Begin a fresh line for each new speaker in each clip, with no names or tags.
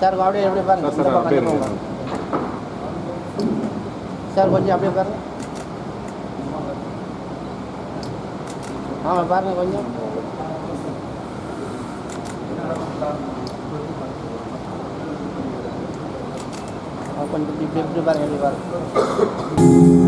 Sir ಗಾಡಿ ಎಪ್ಪಡಿ ಬರ್ರಿ sir ಕೊಂಚ ಅಪ್ಪಡಿ ಬರ್ರಿ ಹಾಂ ಬರ್ರಿ ಕೊಂಚ కొంచెం ఇప్పుడు బాగా వెళ్ళి వారు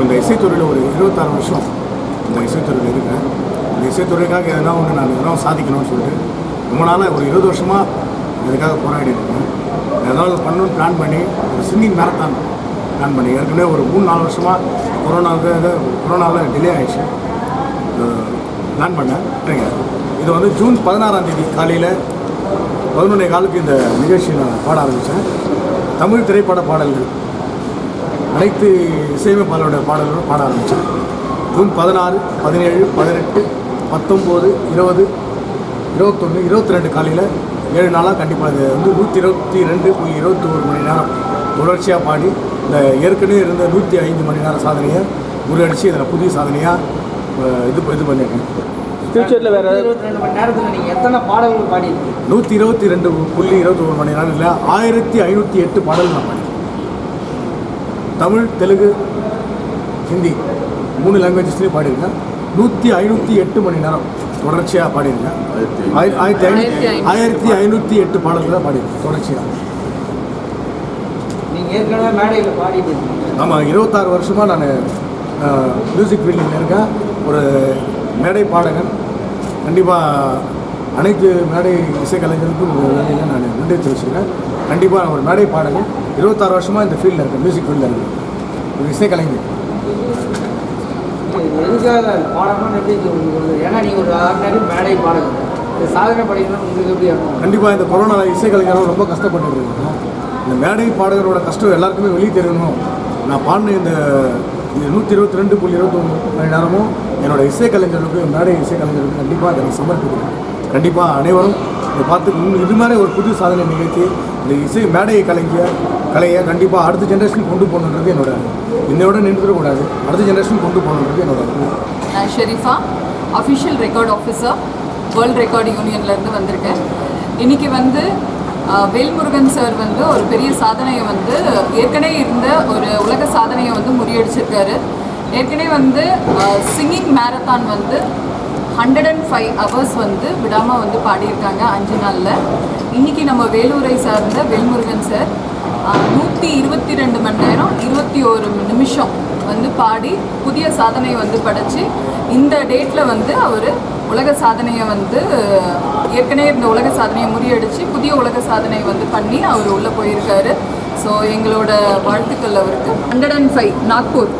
இந்த இசைத்துறையில் ஒரு இருபத்தாறு வருஷம் இந்த இசைத்துறையில் இருக்கேன். இந்த இசைத்துறைக்காக எதனா ஒன்று நான் எதனா சாதிக்கணும்னு சொல்லிட்டு ரொம்ப நாளாக ஒரு இருபது வருஷமாக இதுக்காக போராடி இருக்கேன். ஏதாவது பண்ணணும்னு பிளான் பண்ணி ஒரு சிங்கிங் மேரத்தான் பிளான் பண்ணி. ஏற்கனவே ஒரு மூணு நாலு வருஷமாக கொரோனாவுக்கு கொரோனாவில் டிலே ஆகிடுச்சு பிளான் பண்ணேன். இது வந்து ஜூன் பதினாறாம் தேதி காலையில் பதினொன்றே காலுக்கு இந்த நிகழ்ச்சி நான் பாட ஆரம்பித்தேன் தமிழ் திரைப்பட பாடல்கள். அனைத்து இசையமைப்பாளரோட பாடல்களும் பாட ஆரம்பித்தேன் ஜூன் பதினாறு பதினேழு பதினெட்டு பத்தொம்போது இருபது இருபத்தொன்று இருபத்தி ரெண்டு காலையில் ஏழு நாளாக கண்டிப்பாக இது வந்து நூற்றி இருபத்தி ரெண்டு புள்ளி இருபத்தி ஒரு மணி நேரம் தொடர்ச்சியாக பாடி இந்த ஏற்கனவே இருந்த நூற்றி ஐந்து மணி நேரம் சாதனையை முறியடிச்சு இதில் புதிய சாதனையாக இது இது பண்ணியிருக்கேன்
ஃபியூச்சரில் வேறு
இருபத்தி ரெண்டு மணி நேரத்தில் நீங்கள் எத்தனை பாடல்கள் பாடியிருக்கீங்க?
நூற்றி இருபத்தி ரெண்டு புள்ளி இருபத்தி ஒரு மணி நேரம் இல்லை ஆயிரத்தி ஐநூற்றி எட்டு பாடல் நான் பாடியிருக்கேன். தமிழ் தெலுங்கு ஹிந்தி மூணு லாங்குவேஜஸ்லேயும் பாடியிருக்கேன். நூற்றி ஐநூற்றி எட்டு மணி நேரம் தொடர்ச்சியாக பாடியிருக்கேன். ஆயிர- ஆயிரத்தி ஐநூற்றி ஆயிரத்தி ஐநூற்றி எட்டு பாடல்களை பாடியிருக்கேன் தொடர்ச்சியாக ஆமாம் இருபத்தாறு வருஷமாக நான் மியூசிக் ஃபீல்டில் இருக்கேன். ஒரு மேடை பாடகன். கண்டிப்பாக அனைத்து மேடை இசைக்கலைஞருக்கும் வேலையில் நான் நன்றி தெரிவிச்சிருக்கேன் கண்டிப்பாக ஒரு மேடை பாடகர் இருபத்தாறு வருஷமாக இந்த ஃபீல்டில் இருக்கேன் மியூசிக் ஃபீல்டில் இருக்கேன். ஒரு இசைக்கலைஞர்.
இருக்கும்?
கண்டிப்பாக இந்த கொரோனா இசைக்கலைஞரும் ரொம்ப கஷ்டப்பட்டு இருக்காங்க இந்த மேடை பாடகரோட கஷ்டம் எல்லாருக்குமே வெளியே தெரியணும். நான் பாடின இந்த நூற்றி இருபத்தி ரெண்டு புள்ளி இருபத்தொன்று மணி நேரமும் என்னோட இசைக்கலைஞர்களுக்கு மேடை இசைக்கலைஞர்களுக்கு கண்டிப்பாக அதை சமர்ப்பிக்கிறேன். கண்டிப்பாக அனைவரும் இதை பார்த்து இது மாதிரி ஒரு புது சாதனை நிகழ்த்தி இந்த இசை மேடையை கலைஞர் கலையை கண்டிப்பாக அடுத்த ஜென்ரேஷன் கொண்டு போகணுன்றது என்னோட என்னையோட நின்றுடக்கூடாது அடுத்த ஜென்ரேஷன் கொண்டு போகணுன்றது என்னோட
நான் Sharifa official record officer world record யூனியன்லேருந்து வந்திருக்கேன். இன்றைக்கி வந்து வேல்முருகன் சார் வந்து ஒரு பெரிய சாதனையை வந்து ஏற்கனவே இருந்த ஒரு உலக சாதனையை வந்து முறியடிச்சிருக்காரு. ஏற்கனவே வந்து சிங்கிங் மேரத்தான் வந்து ஹண்ட்ரட் அண்ட் ஃபைவ் ஹவர்ஸ் வந்து விடாமல் வந்து பாடியிருக்காங்க அஞ்சு நாளில். இன்றைக்கி நம்ம வேலூரை சார்ந்த வேல்முருகன் சார் நூற்றி இருபத்தி ரெண்டு மணி நேரம் இருபத்தி ஒரு நிமிஷம் வந்து பாடி புதிய சாதனை வந்து படைச்சு இந்த டேட்டில் வந்து அவர் உலக சாதனையை வந்து ஏற்கனவே இந்த உலக சாதனையை முறியடிச்சு புதிய உலக சாதனையை வந்து பண்ணி அவர் உள்ளே போயிருக்காரு. ஸோ எங்களோட வாழ்த்துக்கள் அவருக்கு. Hundred and five Nagpur.